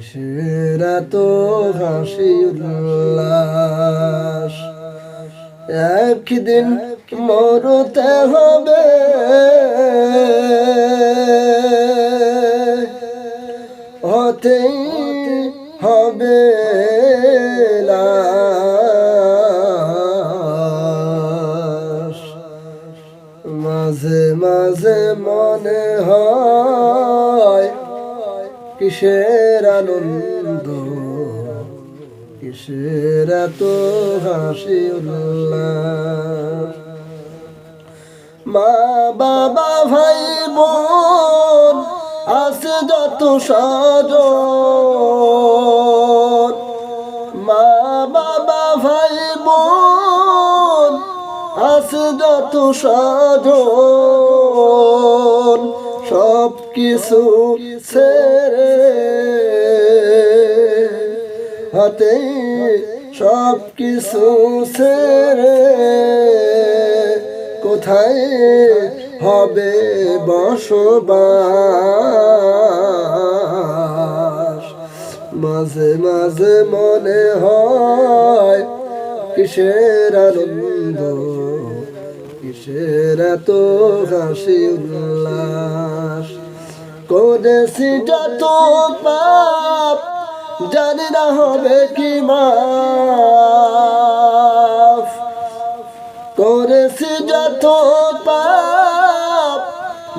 কিসের এত হাসি উল্লাস একদিন মরতে হবে হতেই হবে। মাঝে মাঝে মনে হয় কিসের আনন্দ? কিসের এত হাসি মা বাবা, ভাই, বোন আছে যত সাজন মা বাবা, ভাই, বোন আছে যত সাজন সব কিছু ছেড়ে হাতে সব কিছু ছেড়ে কোথায় হবে বসবাস? মাঝে মাঝে মনে হয় কিসের আনন্দ, কিসের এত হাসি উল্লাস? করেছি যত পাপ, জানি না হবে কি মাফ। করেছি যত পাপ,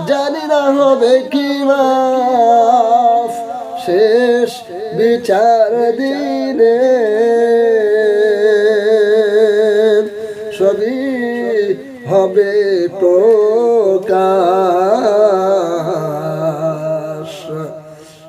জানি না হবে কি মাফ। শেষ বিচার দিনে সবই হবে প্রকাশ।